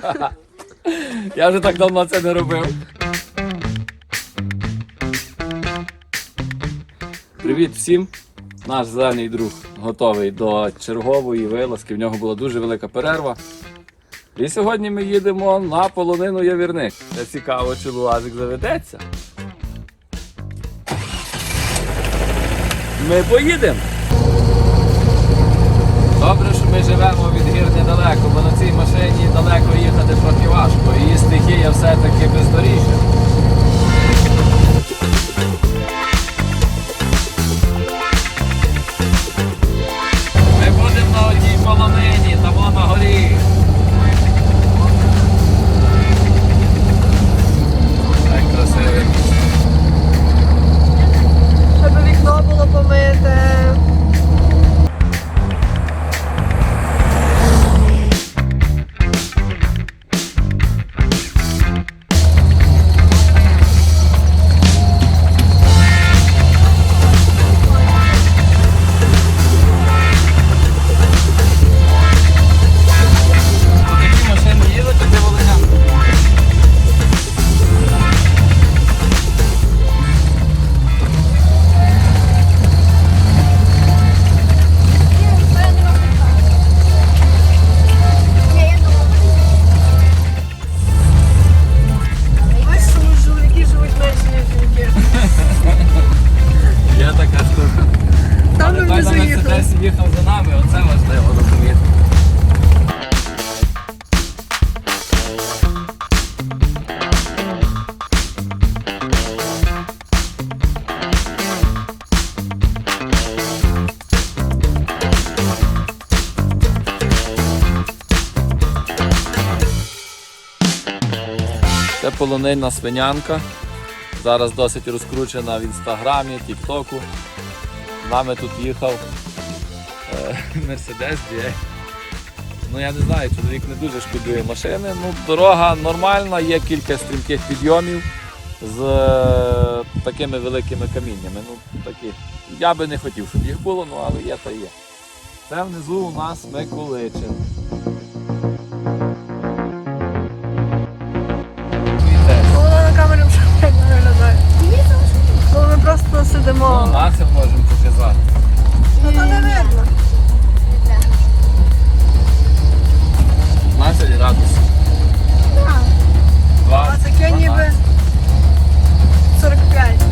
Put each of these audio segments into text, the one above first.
Я вже так давно це не робив. Привіт всім! Наш зелений друг готовий до чергової вилазки. В нього була дуже велика перерва. І сьогодні ми їдемо на полонину Явірник. Це цікаво, чи луазик заведеться. Ми поїдемо. Добре, що ми живемо від гір недалеко, бо на цій машині далеко їхати трохи важко. Її стихія все-таки бездоріжжя. Ми будемо на одній полонині, там на горі. Нами, оце важливо розуміти. Це полонинна свинянка. Зараз досить розкручена в інстаграмі, тіктоку. Нами тут їхав Мерседес GL. Ну я не знаю, чоловік не дуже шкодує машини. Ну, дорога нормальна, є кілька стрімких підйомів з е, такими великими каміннями. Ну, такі. Я би не хотів, щоб їх було, ну але є та є. Це внизу у нас Миколичин. Вітер. Ну, на камері вже гарно виглядає. Ми просто Ну, сидимо. насип можемо показати. Ну то не видно. 15 градусів. А 20, таке ніби 45.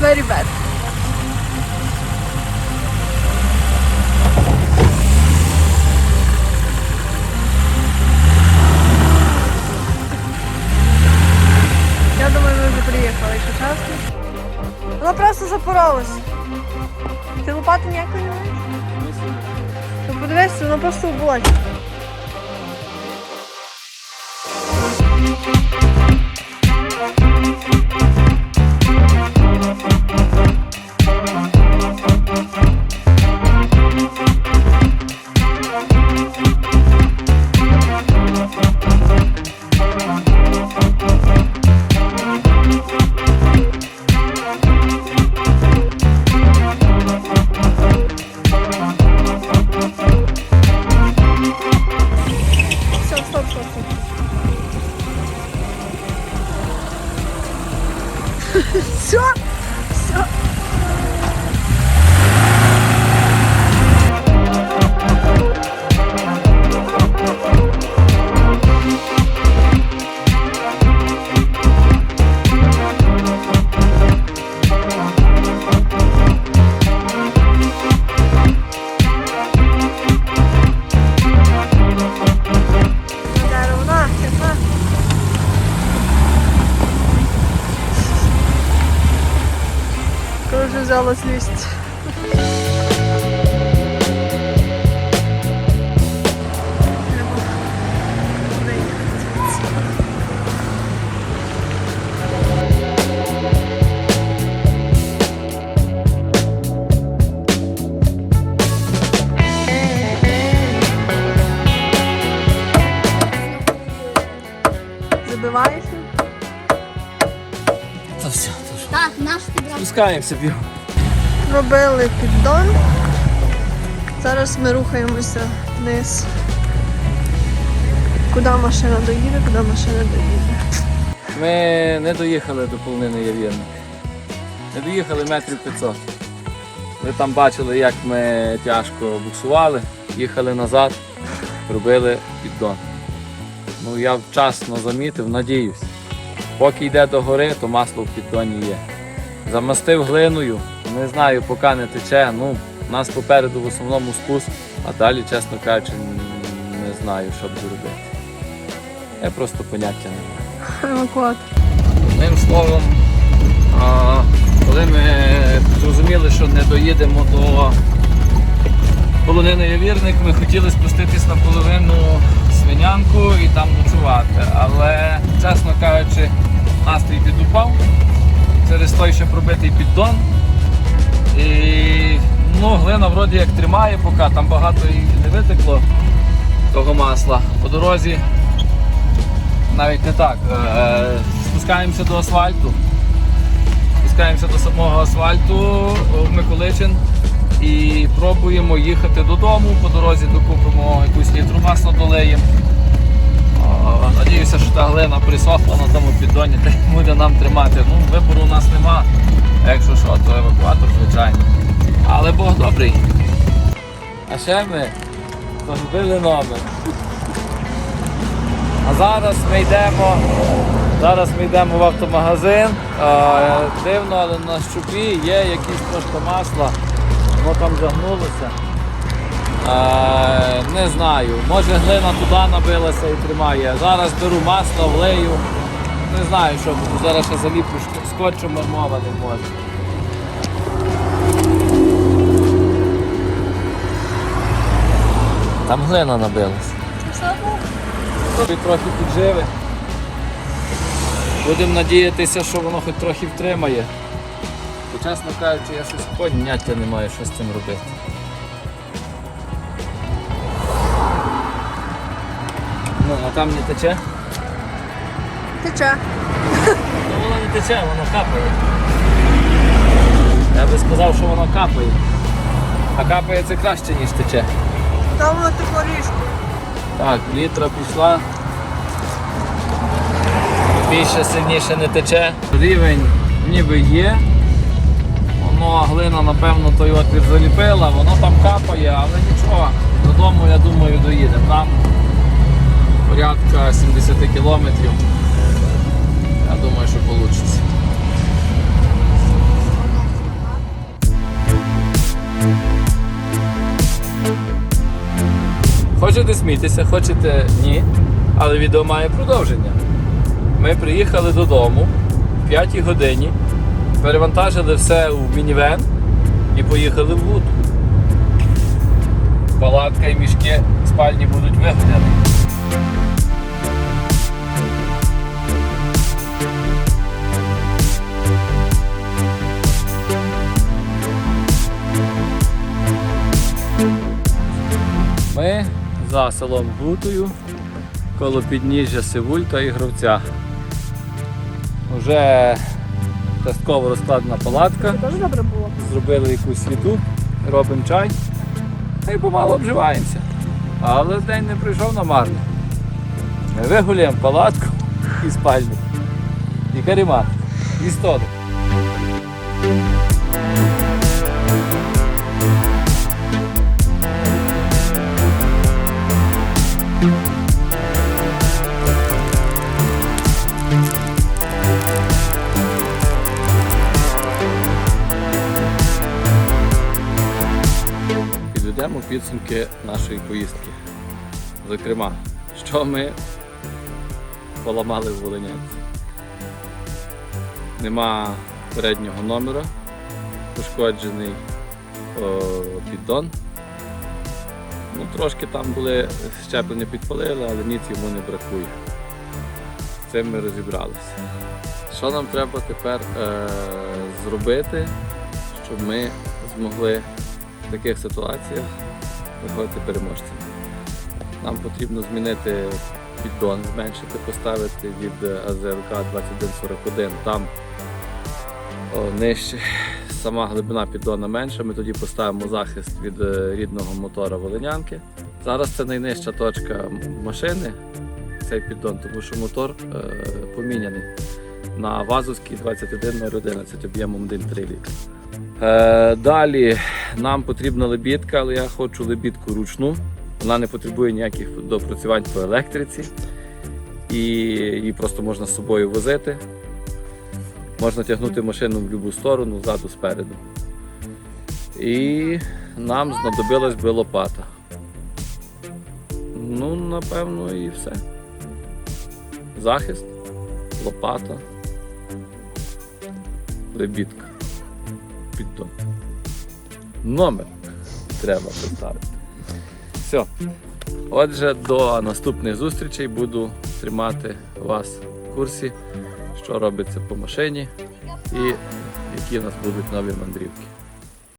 Very bad. Я думаю, ми вже приїхали, якщо чесно. Воно просто запоролось. Ти лопати ніякої не маєш? Ну подивись, воно просто в. Спускаємося в його. Робили піддон. Зараз ми рухаємося вниз. Куди машина доїде, куди машина доїде. Ми не доїхали до полонини Яв'єрника. Не доїхали метрів 500. Ви там бачили, як ми тяжко буксували, їхали назад, робили піддон. Ну я вчасно замітив, надіюсь. Поки йде до гори, то масло в піддоні є. Замастив глиною, не знаю, поки не тече. Ну, у нас попереду в основному спуск, а далі, чесно кажучи, не знаю, що буду робити. Я просто поняття не маю. Одним словом, коли ми зрозуміли, що не доїдемо до полонини Явірник, ми хотіли спуститись на половину свинянку і там ночувати. Але, чесно кажучи, настрій підупав через той, що пробитий піддон. І ну, глина вроді як тримає, поки там багато і не витекло того масла. По дорозі навіть не так. Е, спускаємося до асфальту. Спускаємося до самого асфальту в Миколичин і пробуємо їхати додому. По дорозі докупимо якусь літру масла долеємо. Надіюся, що та глина присохла на тому піддоні та й буде нам тримати. Ну, вибору у нас нема. Якщо що, то евакуатор, звичайно. Але Бог добрий. А ще ми позбили номер. А зараз ми йдемо. Зараз ми йдемо в автомагазин. Е, Дивно, але на щупі є якісь трошки масла. Воно там загнулося. Е, Не знаю. Може глина туди набилася і тримає. Зараз беру масло, влею. Не знаю, що буду. Зараз ще заліплю скотчем мова не може. Там глина набилася. Тобі трохи підживе. Будемо надіятися, що воно хоч трохи втримає. Бо, чесно кажучи, я щось поняття не маю, що з цим робити. Ну, а там не тече? Тече. Ну воно не тече, воно капає. Я би сказав, що воно капає. А капає це краще, ніж тече. Там воно таку ріжку. Так, літра пішла. Більше сильніше не тече. Рівень ніби є. Воно глина, напевно, той отвір заліпила, воно там капає, але нічого. Додому, я думаю, доїдемо. Порядка 70 кілометрів. Я думаю, що вийде. Хочете смійтеся, хочете ні, але відео має продовження. Ми приїхали додому в 5 годині, перевантажили все у мінівен і поїхали в Гуту. Палатка і мішки спальні будуть вигнані. Ми за селом Гутою коло підніжжя Сивульта і Гровця. Вже частково розкладена палатка. Теж добре було. Зробили якусь світу, робимо чай та й помало обживаємося. Але день не прийшов намарно. Ми вигуляємо палатку і спальню, і каремат, і столик. Підведемо підсумки нашої поїздки. Зокрема, що ми поламали в Волинянці. Нема переднього номера, пошкоджений о, піддон. Ну, трошки там були щеплення підпалили, але ніц йому не бракує. З цим ми розібралися. Що нам треба тепер е, зробити, щоб ми змогли в таких ситуаціях виходити переможцями. Нам потрібно змінити піддон, зменшити, поставити від АЗЛК 2141 там о, нижче. Сама глибина піддона менша, ми тоді поставимо захист від е, рідного мотора Волинянки. Зараз це найнижча точка машини, цей піддон, тому що мотор е, поміняний на вазовський 21011 об'ємом 1,3 літр. Е, далі нам потрібна лебідка, але я хочу лебідку ручну. Вона не потребує ніяких допрацювань по електриці. І її просто можна з собою возити. Можна тягнути машину в будь-яку сторону, ззаду, спереду. І нам знадобилась би лопата. Ну, напевно, і все. Захист, лопата, лебідка піддон. Номер треба поставити. Все. Отже, до наступних зустрічей буду тримати вас в курсі, що робиться по машині і які у нас будуть нові мандрівки.